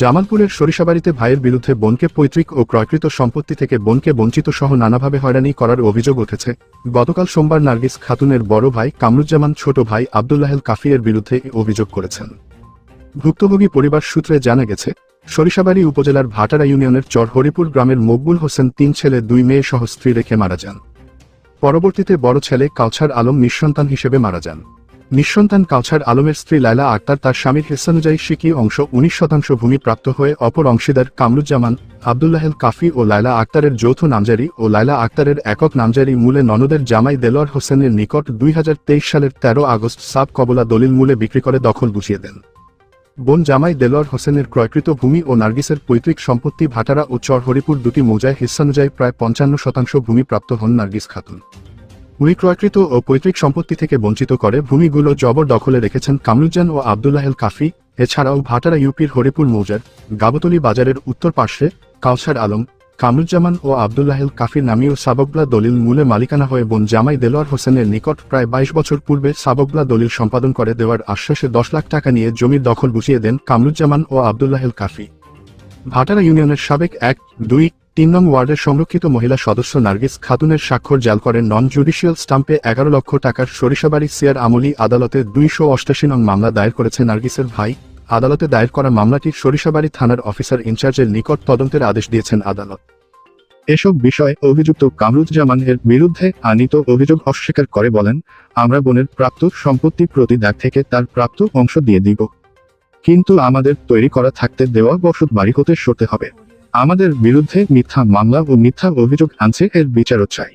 জামালপুরের সরিষাবাড়িতে ভাইয়ের বিরুদ্ধে বোনকে পৈতৃক ও ক্রয়কৃত সম্পত্তি থেকে বোনকে বঞ্চিত সহ নানাভাবে হয়রানি করার অভিযোগ উঠেছে। গতকাল সোমবার নার্গিস খাতুনের বড় ভাই কামরুজ্জামান ছোট ভাই আবদুল্লাহেল কাফিয়ের বিরুদ্ধে অভিযোগ করেছেন। ভুক্তভোগী পরিবার সূত্রে জানা গেছে, সরিষাবাড়ি উপজেলার ভাটারা ইউনিয়নের চর হরিপুর গ্রামের মকবুল হোসেন তিন ছেলে, দুই মেয়ে সহ স্ত্রী রেখে মারা যান। পরবর্তীতে বড় ছেলে কাউছার আলম নিঃসন্তান হিসেবে মারা যান। নিঃসন্তান কাউছার আলমের স্ত্রী লায়লা আক্তার তার স্বামীর হিসানুযায়ী সিকি অংশ উনিশ শতাংশ ভূমি প্রাপ্ত হয়ে অপর অংশীদার কামরুজ্জামান, আবদুল্লাহেল কাফি ও লায়লা আক্তারের যৌথ নামজারি ও লায়লা আক্তারের একক নামজারি মূলে ননদের জামাই দেলোয়ার হোসেনের নিকট দুই হাজার তেইশ সালের তেরো আগস্ট সাব কবলা দলিল মূলে বিক্রি করে দখল বুঝিয়ে দেন। বোন জামাই দেলোয়ার হোসেনের ক্রয়কৃত ভূমি ও নার্গিসের পৈতৃক সম্পত্তি ভাটারা ও চর হরিপুর দুটি মৌজায় হিস্সানুযায়ী প্রায় পঞ্চান্ন শতাংশ ভূমি প্রাপ্ত হন নার্গিস খাতুন। ভূমি ক্রয়কৃত ও পৈতৃক সম্পত্তি থেকে বঞ্চিত করে ভূমিগুলো জবর দখলে রেখেছেন কামরুজ্জান ও আবদুল্লাহেল কাফি, এছাড়াও ভাটারা ইউপির হরিপুর মৌজার, গাবতলী বাজারের উত্তর পার্শ্বে কাউসার আলম, কামরুজ্জামান ও আবদুল্লাহেল কাফির নামীয় সাবকলা দলিল মূলে মালিকানা হয়ে বোন জামাই দেলোয়ার হোসেনের নিকট প্রায় বাইশ বছর পূর্বে সাবকলা দলিল সম্পাদন করে দেওয়ার আশ্বাসে দশ লাখ টাকা নিয়ে জমির দখল বুঝিয়ে দেন কামরুজ্জামান ও আবদুল্লাহেল কাফি। ভাটারা ইউনিয়নের সাবেক এক, দুই তিন নং ওয়ার্ডের সংরক্ষিত মহিলা সদস্য নার্গিস খাতুনের স্বাক্ষর জাল করেন নন জুডিশিয়াল স্টাম্পে এগারো লক্ষ টাকার সরিষাবাড়ি সিয়ার আমলি আদালতে দুইশো অষ্টাশি নং মামলা দায়ের করেছে নার্গিসের ভাই। আদালতে দায়ের করা মামলাটি সরিষাবাড়ি থানার অফিসার ইনচার্জের নিকট তদন্তের আদেশ দিয়েছেন আদালত। এসব বিষয়ে অভিযুক্ত কামরুজ্জামান এর বিরুদ্ধে আনিত অভিযোগ অস্বীকার করে বলেন, আমরা বোনের প্রাপ্ত সম্পত্তি প্রতি দাগ থেকে তার প্রাপ্ত অংশ দিয়ে দিব। কিন্তু আমাদের তৈরি করা থাকতে দেওয়া বসত বাড়ি হতে সরতে হবে। আমাদের বিরুদ্ধে মিথ্যা মামলা ও মিথ্যা অভিযোগ আনছে এর বিচারও চাই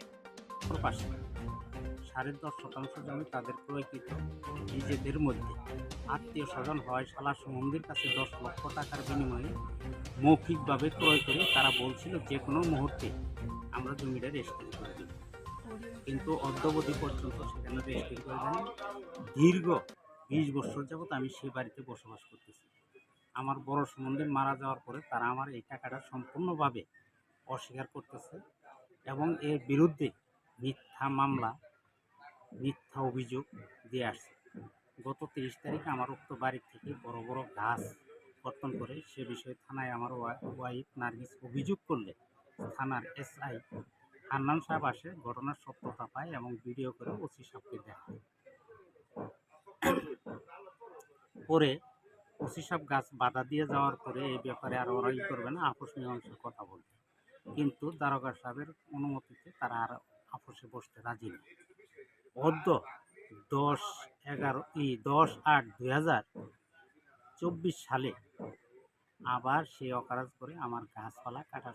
সাড়ে দশ শতাংশ জমি তাদের নিজেদের মধ্যে আত্মীয় স্বজন কাছে দশ লক্ষ টাকার মৌখিকভাবে ক্রয় করে তারা বলছিল যে কোনো মুহূর্তে আমরা জমিটা করে কিন্তু পর্যন্ত সেখানে দীর্ঘ বিশ বছর যাবৎ আমি সেই বাড়িতে বসবাস করতেছি। আমার বড় সুমন্দির মারা যাওয়ার পরে তারা আমার এই টাকাটা সম্পূর্ণভাবে অস্বীকার করতেছে এবং এর বিরুদ্ধে মিথ্যা মামলা, মিথ্যা অভিযোগ দিয়ে আসছে। গত তিরিশ তারিখে আমার উক্ত বাড়ি থেকে বড় বড় গাছ কর্তন করে সে বিষয়ে থানায় আমার ওয়া- ওয়াইফ নার্গিস অভিযোগ করলে থানার এসআই হান্নান সাহেব আসে, ঘটনার সত্যতা পায় এবং ভিডিও করে ওসি সাহেবকে দেখায়। পরে ওসি সাহেব গাছ বাধা দিয়ে যাওয়ার পরে এই ব্যাপারে আর ওরা ই করবে না, আপোষ মীমাংসার কথা বলবে। কিন্তু দারোগা সাহেবের অনুমতিতে তারা আর আপোষে বসতে রাজি না। অদ্য দশ এগারো ই দশ আট দুই হাজার চব্বিশ সালে আবার সে অকারাজ করে আমার গাছপালা কাটা